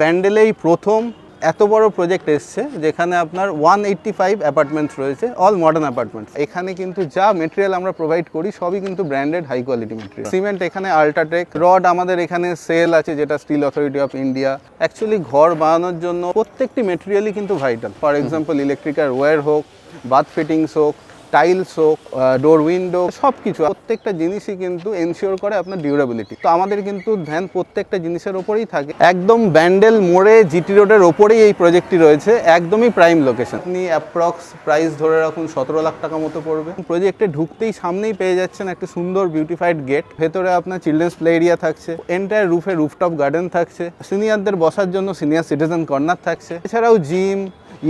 ব্যান্ডেলেই প্রথম এত বড় প্রজেক্ট এসছে, যেখানে আপনার ওয়ান এইট্টি ফাইভ অ্যাপার্টমেন্টস রয়েছে অল মডার্ন অ্যাপার্টমেন্টস এখানে কিন্তু যা মেটেরিয়াল আমরা প্রোভাইড করি, সবই কিন্তু branded high quality material cement এখানে আল্ট্রাটেক রড আমাদের এখানে সেল আছে, যেটা steel authority of India actually ঘর বানানোর জন্য প্রত্যেকটি মেটেরিয়ালই কিন্তু vital for example electrical wire হোক বাথ ফিটিংস হোক টাইলস হোক ডোর উইন্ডো সব কিছু প্রত্যেকটা জিনিসই কিন্তু এনশিওর করে আপনার ডিউরেবিলিটি তো আমাদের কিন্তু ধ্যান প্রত্যেকটা জিনিসের ওপরেই থাকে। একদম ব্যান্ডেল মোড়ে জিটি রোডের ওপরেই এই প্রজেক্টটি রয়েছে, একদমই প্রাইম লোকেশন আপনি অ্যাপ্রক্স প্রাইস ধরে রাখুন সতেরো লাখ টাকা মতো পড়বে। প্রজেক্টে ঢুকতেই সামনেই পেয়ে যাচ্ছেন একটা সুন্দর বিউটিফাইড গেট ভেতরে আপনার চিলড্রেন্স প্লে এরিয়া থাকছে। এন্টায়ার রুফে রুফটপ গার্ডেন থাকছে। সিনিয়রদের বসার জন্য সিনিয়র সিটিজেন কর্নার থাকছে। এছাড়াও জিম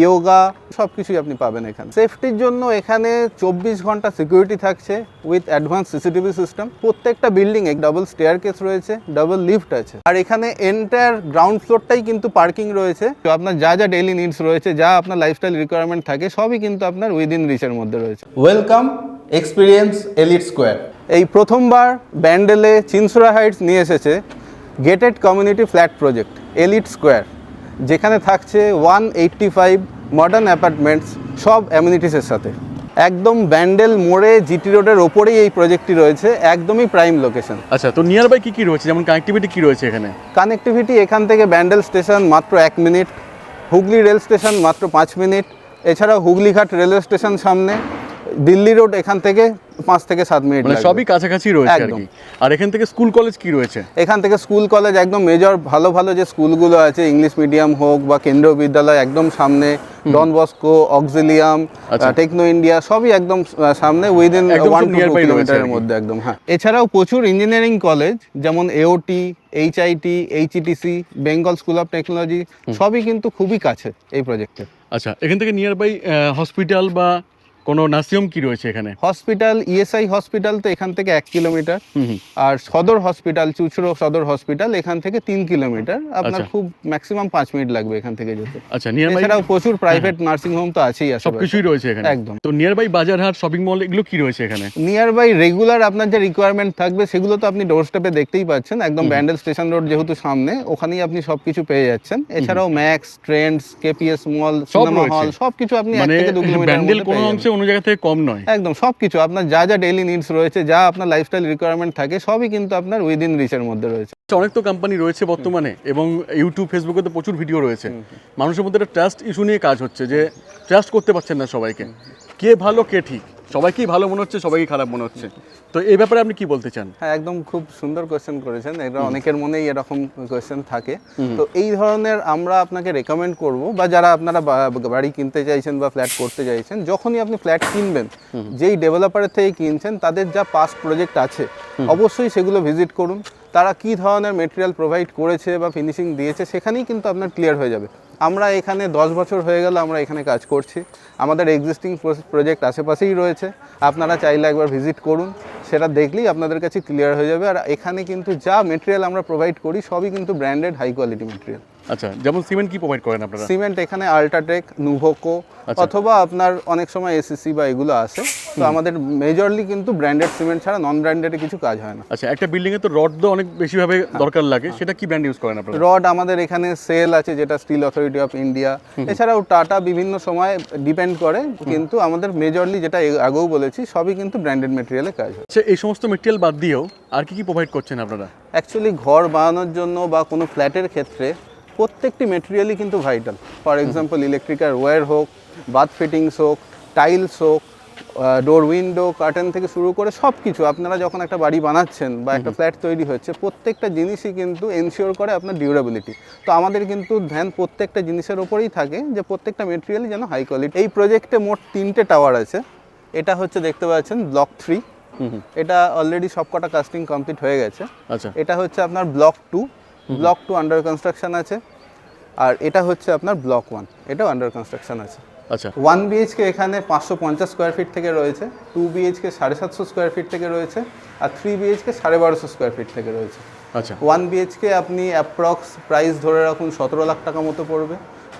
ইয়োগা সব কিছুই আপনি পাবেন এখানে। সেফটির জন্য এখানে চব্বিশ ঘণ্টা সিকিউরিটি থাকছে উইথ অ্যাডভান্স সিসিটিভি সিস্টেম প্রত্যেকটা বিল্ডিং এ ডাবল স্টেয়ার কেস রয়েছে ডাবল লিফট আছে। আর এখানে এন্টায়ার গ্রাউন্ড ফ্লোরটাই কিন্তু পার্কিং রয়েছে। তো আপনার যা যা ডেইলি নিডস রয়েছে যা আপনার লাইফস্টাইল রিকোয়ারমেন্ট থাকে সবই কিন্তু আপনার উইদিন রিচের মধ্যে রয়েছে। ওয়েলকাম এক্সপিরিয়েন্স এলিট স্কোয়ার এই প্রথমবার ব্যান্ডেলে চিনসুরা হাইটস নিয়ে এসেছে gated community flat project Elite Square যেখানে থাকছে one eighty five modern apartments সব অ্যামিনিটিসের সাথে। একদম ব্যান্ডেল মোড়ে জিটি রোডের ওপরেই এই প্রজেক্টটি রয়েছে একদমই প্রাইম লোকেশন আচ্ছা তো নিয়ার বাই কী কী রয়েছে? যেমন কানেক্টিভিটি কী রয়েছে এখানে? কানেক্টিভিটি এখান থেকে ব্যান্ডেল স্টেশন মাত্র এক মিনিট হুগলি রেল স্টেশন মাত্র পাঁচ মিনিট এছাড়াও হুগলিঘাট রেলওয়ে স্টেশন সামনে দিল্লি রোড এখান থেকে পাঁচ থেকে সাত মিনিট মানে সবই কাছাকাছি রয়েছে একদম। আর এখান থেকে স্কুল কলেজ কি রয়েছে? এখান থেকে স্কুল কলেজ একদম মেজর ভালো ভালো যে স্কুলগুলো আছে ইংলিশ মিডিয়াম হোক বা কেন্দ্রীয় বিদ্যালয় একদম সামনে ডন বস্কো অক্সিলিয়াম আচ্ছা। টেকনো ইন্ডিয়া সবই একদম সামনে উইদিন ওয়ান কিলোমিটারের মধ্যে একদম হ্যাঁ। এছাড়াও প্রচুর ইঞ্জিনিয়ারিং কলেজ যেমন AOT HIT HETC Bengal school of technology সবই কিন্তু খুবই কাছে এই প্রজেক্টে আচ্ছা এখান থেকে নিয়ার বাই হসপিটাল বা কোনো নার্সিংহোম কি রয়েছে এখানে? হসপিটাল ইএসআই হসপিটাল তো এখান থেকে এক কিলোমিটার। আর সদর হসপিটাল চুচড়ো সদর হসপিটাল এখান থেকে তিন কিলোমিটার। আপনার আচ্ছা। খুব ম্যাক্সিমাম পাঁচ মিনিট লাগবে এখান থেকে যেতে। আচ্ছা নিয়ার বাই এছাড়াও প্রচুর প্রাইভেট নার্সিং হোম তো আছেই সব কিছুই রয়েছে এখানে। একদম। তো নিয়ার বাই বাজারহাট শপিং মল এগুলো কি রয়েছে এখানে? নিয়ারবাই রেগুলার আপনার যে রিকোয়ারমেন্ট থাকবে সেগুলো তো আপনি ডোর স্টেপে দেখতেই পাচ্ছেন। একদম ব্যান্ডেল স্টেশন রোড যেহেতু সামনে ওখানেই আপনি সবকিছু পেয়ে যাচ্ছেন। এছাড়াও Max Trends KPS mall cinema. Hall সবকিছু আপনি এক মানে থেকে দু কিলোমিটার ব্যান্ডেল কোনো অংশে অন্য জায়গা থেকে কম নয়। একদম সবকিছু আপনার যা যা ডেইলি নিডস রয়েছে যা আপনার লাইফস্টাইল রিকোয়ারমেন্ট থাকে সবই কিন্তু আপনার উইদিন রিচের মধ্যে রয়েছে। অনেক তো কোম্পানি রয়েছে বর্তমানে এবং ইউটিউব ফেসবুকে তো প্রচুর ভিডিও রয়েছে। মানুষের মধ্যে একটা ট্রাস্ট ইস্যু নিয়ে কাজ হচ্ছে যে ট্রাস্ট করতে পারছেন না সবাইকে। কে ভালো কে ঠিক? সবাইকেই ভালো মনে হচ্ছে সবাইকে খারাপ মনে হচ্ছে। তো এই ব্যাপারে আপনি কি বলতে চান? হ্যাঁ একদম খুব সুন্দর কোয়েশ্চেন করেছেন। এটা অনেকের মনেই এরকম কোয়েশ্চেন থাকে। তো এই ধরনের আমরা আপনাকে রেকমেন্ড করব বা যারা আপনারা বাড়ি কিনতে চাইছেন বা ফ্ল্যাট করতে চাইছেন যখনই আপনি ফ্ল্যাট কিনবেন যেই ডেভেলপারের থেকে কিনছেন তাদের যা পাস্ট প্রজেক্ট আছে অবশ্যই সেগুলো ভিজিট করুন। তারা কি ধরনের মেটেরিয়াল প্রোভাইড করেছে বা ফিনিশিং দিয়েছে সেখানেই কিন্তু আপনার ক্লিয়ার হয়ে যাবে। আমরা এখানে দশ বছর হয়ে গেল আমরা এখানে কাজ করছি। আমাদের এক্সিস্টিং প্রজেক্ট আশেপাশেই রয়েছে। আপনারা চাইলে একবার ভিজিট করুন। সেটা দেখলেই আপনাদের কাছে ক্লিয়ার হয়ে যাবে। আর এখানে কিন্তু যা মেটেরিয়াল আমরা প্রোভাইড করি, সবই কিন্তু ব্র্যান্ডেড হাই কোয়ালিটি মেটেরিয়াল আচ্ছা যেমন সিমেন্ট কি প্রোভাইড করেন আপনারা? সিমেন্ট এখানে আল্ট্রাটেক নুভোকো আচ্ছা। অথবা আপনার অনেক সময় এসএসসি বা এগুলো আসে তো আমাদের মেজরলি কিন্তু ব্র্যান্ডেড সিমেন্ট ছাড়া নন ব্র্যান্ডেডে কিছু কাজ হয় না। আচ্ছা একটা বিল্ডিং এ তো রড তো অনেক বেশিভাবে দরকার লাগে। সেটা কি ব্র্যান্ড ইউজ করেন আপনারা? রড আমাদের এখানে সেল আছে যেটা স্টিল অথরিটি অফ ইন্ডিয়া এছাড়াও টাটা বিভিন্ন সময় ডিপেন্ড করে কিন্তু আমাদের মেজরলি যেটা আগেও বলেছি সবই কিন্তু ব্র্যান্ডেড মেটেরিয়ালে কাজ হয়। আচ্ছা এই সমস্ত মেটেরিয়াল বাদ দিয়েও আর কি কি প্রোভাইড করছেন আপনারা? অ্যাকচুয়ালি ঘর বানানোর জন্য বা কোনো ফ্ল্যাটের ক্ষেত্রে প্রত্যেকটি মেটেরিয়ালই কিন্তু vital for example electrical wire হোক বাথ ফিটিংস হোক টাইলস হোক ডোর উইন্ডো কার্টেন থেকে শুরু করে সব কিছু আপনারা যখন একটা বাড়ি বানাচ্ছেন বা একটা ফ্ল্যাট তৈরি হচ্ছে প্রত্যেকটা জিনিসই কিন্তু এনশিওর করে আপনার ডিউরেবিলিটি তো আমাদের কিন্তু ধ্যান প্রত্যেকটা জিনিসের ওপরেই থাকে যে প্রত্যেকটা মেটেরিয়ালই যেন হাই কোয়ালিটি এই প্রজেক্টে মোট তিনটে টাওয়ার আছে। এটা হচ্ছে দেখতে পাচ্ছেন ব্লক থ্রি এটা অলরেডি সবকটা কাস্টিং কমপ্লিট হয়ে গেছে। আচ্ছা। এটা হচ্ছে আপনার block two block two under construction আছে। আর এটা হচ্ছে আপনার ব্লক ওয়ান এটাও আন্ডার কনস্ট্রাকশন আছে। আচ্ছা। ওয়ান বিএইচকে এখানে পাঁচশো পঞ্চাশ স্কোয়ার ফিট থেকে রয়েছে টু বিএইচকে সাড়ে সাতশো স্কোয়ার ফিট থেকে রয়েছে আর থ্রি বিএইচকে সাড়ে বারোশো স্কোয়ার ফিট থেকে রয়েছে। আচ্ছা। ওয়ান বিএইচকে আপনি অ্যাপ্রক্স প্রাইস ধরে রাখুন সতেরো লাখ টাকা মতো পড়বে।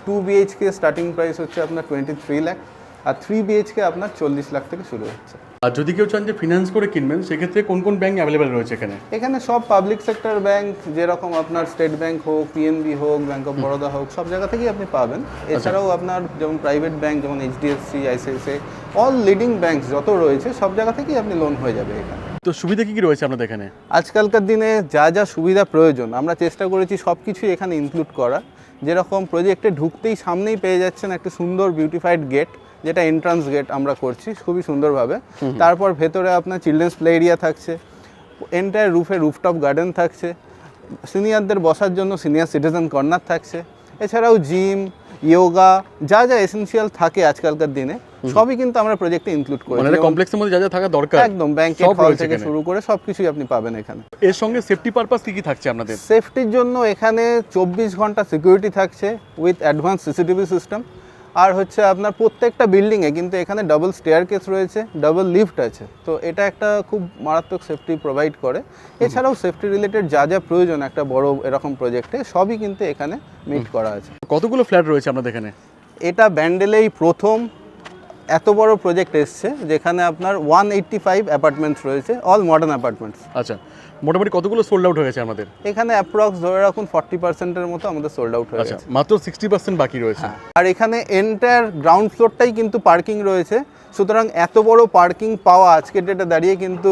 টু বিএইচকে স্টার্টিং প্রাইস হচ্ছে আপনার টোয়েন্টি থ্রি লাখ আর থ্রি বিএইচকে আপনার চল্লিশ লাখ থেকে শুরু হচ্ছে। আর যদি কেউ চান যে ফিনান্স করে কিনবেন সেক্ষেত্রে কোন কোন ব্যাংক অ্যাভেলেবেল রয়েছে এখানে? এখানে সব পাবলিক সেক্টর ব্যাংক যেরকম আপনার স্টেট ব্যাংক হোক পিএনবি হোক ব্যাঙ্ক অফ বরোদা হোক সব জায়গা থেকেই আপনি পাবেন। এছাড়াও আপনার যেমন প্রাইভেট ব্যাংক যেমন HDFC ICICI all leading bank যত রয়েছে সব জায়গা থেকেই আপনি লোন হয়ে যাবে এখানে। তো সুবিধা কি কি রয়েছে আপনাদের এখানে? আজকালকার দিনে যা যা সুবিধা প্রয়োজন আমরা চেষ্টা করেছি সব কিছুই এখানে ইনক্লুড করা যেরকম প্রজেক্টে ঢুকতেই সামনেই পেয়ে যাচ্ছেন একটা সুন্দর বিউটিফাইড গেট যেটা এন্ট্রান্স গেট আমরা করছি খুবই সুন্দরভাবে। তারপর ভেতরে আপনার চিলড্রেন্স প্লে এরিয়া থাকছে এন্টায়ার রুফে রুফটপ গার্ডেন থাকছে সিনিয়রদের বসার জন্য সিনিয়র সিটিজেন কর্নার থাকছে। এছাড়াও জিম ইয়োগা যা যা এসেনশিয়াল থাকে আজকালকার দিনে সবই কিন্তু আমরা প্রজেক্টে ইনক্লুড করি মানে কমপ্লেক্সের মধ্যে যা যা থাকা দরকার একদম ব্যাংকের সব হল থেকে শুরু করে সবকিছুই আপনি পাবেন এখানে। এর সঙ্গে সেফটি পারপাস কি কি থাকছে আপনাদের? সেফটির জন্য এখানে চব্বিশ ঘণ্টা সিকিউরিটি থাকছে উইথ অ্যাডভান্স সিসিটিভি সিস্টেম আর হচ্ছে আপনার প্রত্যেকটা বিল্ডিংয়ে কিন্তু এখানে ডাবল স্টেয়ার কেস রয়েছে ডাবল লিফট আছে। তো এটা একটা খুব মারাত্মক সেফটি প্রোভাইড করে। এছাড়াও সেফটি রিলেটেড যা যা প্রয়োজন একটা বড় এরকম প্রজেক্টে সবই কিন্তু এখানে মিট করা আছে। কতগুলো ফ্ল্যাট রয়েছে আপনাদের এখানে? এটা ব্যান্ডেলেই প্রথম এত বড় প্রজেক্ট এসছে যেখানে আপনার ওয়ান এইট্টি ফাইভ অ্যাপার্টমেন্টস রয়েছে অল মডার্ন অ্যাপার্টমেন্টস আচ্ছা মোটামুটি কতগুলো সোল্ড আউট হয়েছে আমাদের? এখানে অ্যাপ্রক্স ধরে রাখুন ফর্টি পার্সেন্টের মতো আমাদের সোল্ড আউট হয়ে আচ্ছা মাত্র সিক্সটি পার্সেন্ট বাকি রয়েছে। আর এখানে এন্টায়ার গ্রাউন্ড ফ্লোরটাই কিন্তু পার্কিং রয়েছে। সুতরাং এত বড় পার্কিং পাওয়া আজকের ডেটে দাঁড়িয়ে কিন্তু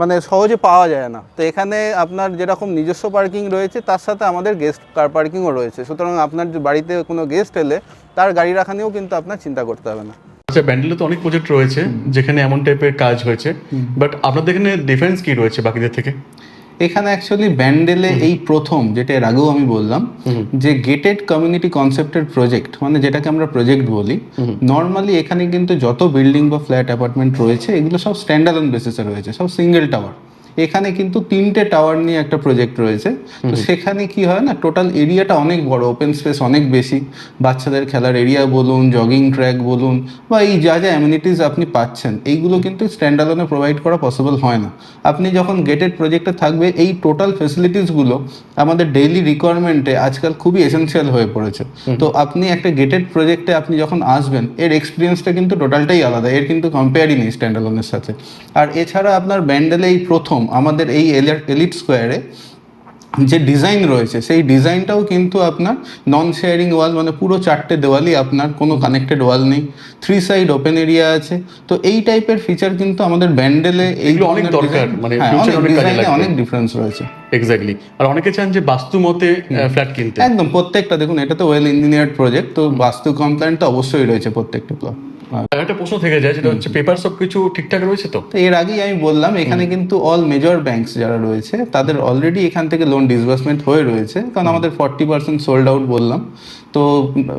মানে সহজে পাওয়া যায় না। তো এখানে আপনার যেরকম নিজস্ব পার্কিং রয়েছে তার সাথে আমাদের গেস্ট কার পার্কিংও রয়েছে। সুতরাং আপনার বাড়িতে কোনো গেস্ট এলে তার গাড়ি রাখা নিয়েও কিন্তু আপনার চিন্তা করতে হবে না। আচ্ছা ব্যান্ডেলে তো অনেক প্রজেক্ট রয়েছে যেখানে এমন টাইপের কাজ হয়েছে। বাট আপনাদের এখানে ডিফারেন্স কি রয়েছে বাকিদের থেকে? এখানে অ্যাকচুয়ালি ব্যান্ডেলে এই প্রথম যেটা এর আগেও আমি বললাম যে গেটেড কমিউনিটি কনসেপ্টের প্রজেক্ট মানে যেটাকে আমরা প্রজেক্ট বলি নর্মালি এখানে কিন্তু যত বিল্ডিং বা ফ্ল্যাট অ্যাপার্টমেন্ট রয়েছে এগুলো সব স্ট্যান্ডার্ড বেসিসে রয়েছে সব সিঙ্গেল টাওয়ার এখানে কিন্তু তিনটে টাওয়ার নিয়ে একটা প্রজেক্ট রয়েছে। তো সেখানে কি হয় না টোটাল এরিয়াটা অনেক বড় ওপেন স্পেস অনেক বেশি। বাচ্চাদের খেলার এরিয়া বলুন জগিং ট্র্যাক বলুন বা এই যা যা অ্যামিনিটিস আপনি পাচ্ছেন এইগুলো কিন্তু স্ট্যান্ডালোনে প্রোভাইড করা পসিবল হয় না। আপনি যখন গেটেড প্রজেক্টে থাকবে এই টোটাল ফেসিলিটিসগুলো আমাদের ডেইলি রিকোয়ারমেন্টে আজকাল খুবই এসেনশিয়াল হয়ে পড়েছে। তো আপনি একটা গেটেড প্রজেক্টে আপনি যখন আসবেন এর এক্সপিরিয়েন্সটা কিন্তু টোটালটাই আলাদা এর কিন্তু কম্পেয়ারই নেই স্ট্যান্ডালোনের সাথে। আর এছাড়া আপনার ব্যান্ডেলে এই প্রথম আমাদের এই এলিট স্কোয়ারে যে ডিজাইন রয়েছে সেই ডিজাইনটাও কিন্তু আপনার নন শেয়ারিং ওয়াল মানে পুরো চারটে দেওয়ালই আপনার কোনো কানেক্টেড ওয়াল নেই। থ্রি সাইড ওপেন এরিয়া আছে। তো এই টাইপের ফিচার কিন্তু আমাদের ব্যান্ডেলে এইগুলো অনেক দরকার, মানে অনেক কাজে লাগবে। অনেক ডিফারেন্স রয়েছে। এক্স্যাক্টলি আর অনেকে চান যে বাস্তু মতে ফ্ল্যাট কিনতে। একদম প্রত্যেকটা দেখুন এটা তো ওয়েল ইঞ্জিনিয়ার্ড প্রজেক্ট তো বাস্তু কমপ্লেন্ট তো অবশ্যই রয়েছে প্রত্যেকটা প্লট একটা প্রশ্ন থেকে যায় সেটা হচ্ছে পেপার সব কিছু ঠিকঠাক রয়েছে তো? এর আগেই আমি বললাম এখানে কিন্তু অল মেজর ব্যাংকস যারা রয়েছে তাদের অলরেডি এখান থেকে লোন ডিসবার্সমেন্ট হয়ে রয়েছে কারণ আমাদের ফর্টি পার্সেন্ট সোল্ড আউট বললাম। তো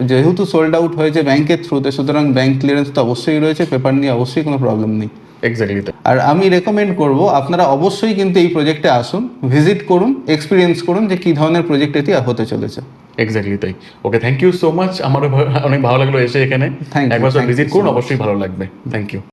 যেহেতু সোল্ড আউট হয়েছে ব্যাংকের থ্রুতে সুতরাং ব্যাংক ক্লিয়ারেন্স তো অবশ্যই রয়েছে পেপার নিয়ে অবশ্যই কোনো প্রবলেম নেই। এক্স্যাক্টলি আর আমি রেকমেন্ড করব আপনারা অবশ্যই কিন্তু এই প্রজেক্টে আসুন ভিজিট করুন এক্সপিরিয়েন্স করুন যে কী ধরনের প্রজেক্ট এটি হতে চলেছে। এক্স্যাক্টলি তাই। Okay thank you so much আমারও অনেক ভালো লাগল এসে এখানে। একবার ভিজিট করুন অবশ্যই ভালো লাগবে। Thank you